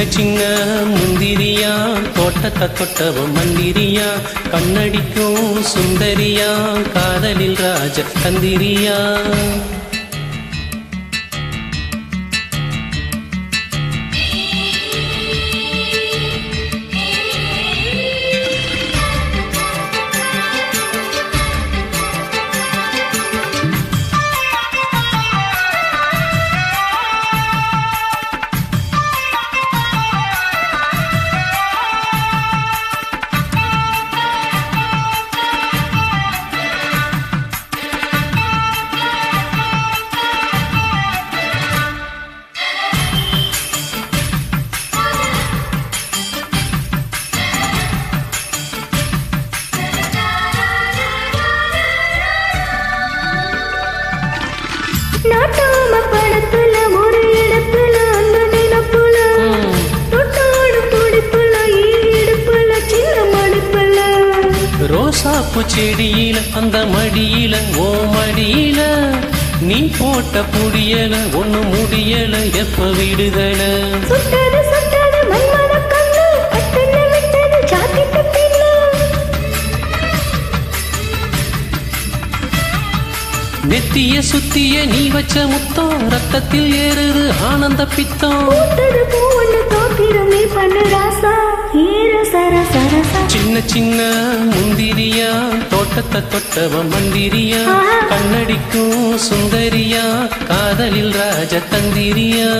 சின்ன சின்ன முந்திரியா தோட்டத்தை தொட்டவ மந்திரியா கண்ணடிக்கும் சுந்தரியா காதலில் ராஜ தந்திரியா. ரோசாப்பு செடியில அந்த மடியில ஓ மடியில. நீ போட்ட புடியல ஒண்ணு முடியல எப்ப விடுதல? நெத்திய சுத்திய நீ வச்ச முத்தம் ரத்தத்தில் ஏறுது ஆனந்த பித்தம். சின்ன சின்ன முந்திரியா? தோட்டத்தை தொட்டவ மந்திரியா? கண்ணடிக்கும் சுந்தரியா? காதலில் ராஜ தந்திரியா?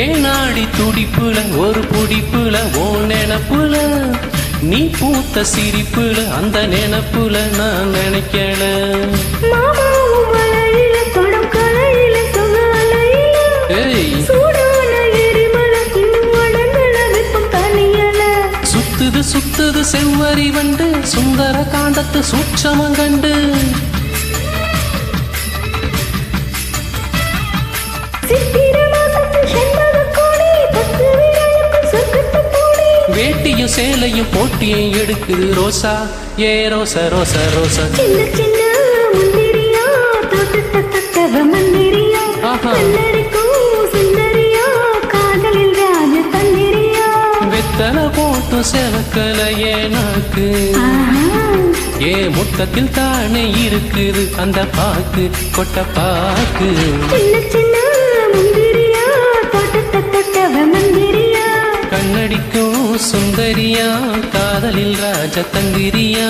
ஏனாடி துடிப்புல ஒரு புடிப்புல ஓ நினப்புல? நீ பூத்த சிரிப்புல அந்த நினப்புல நான் நினைக்கல. சுத்துது சுத்துது செவ்வரி வண்டு சுந்தர காண்டத்து சூட்சமம் கண்டு. சேலையும் போட்டியும் எடுக்குது ரோசா. ஏ ரோசா ரோசா ரோசா. வெத்தலை போட்டும் செவக்கல ஏனாக்கு ஏ முத்தத்தில் தானே இருக்குது அந்த பாக்கு கொட்ட பாக்கு. சின்ன சின்ன முந்திரியா தோட்டத்தை தத்தவ மந்திரியா சுந்தரியா காதலில் ராஜ தந்திரியா.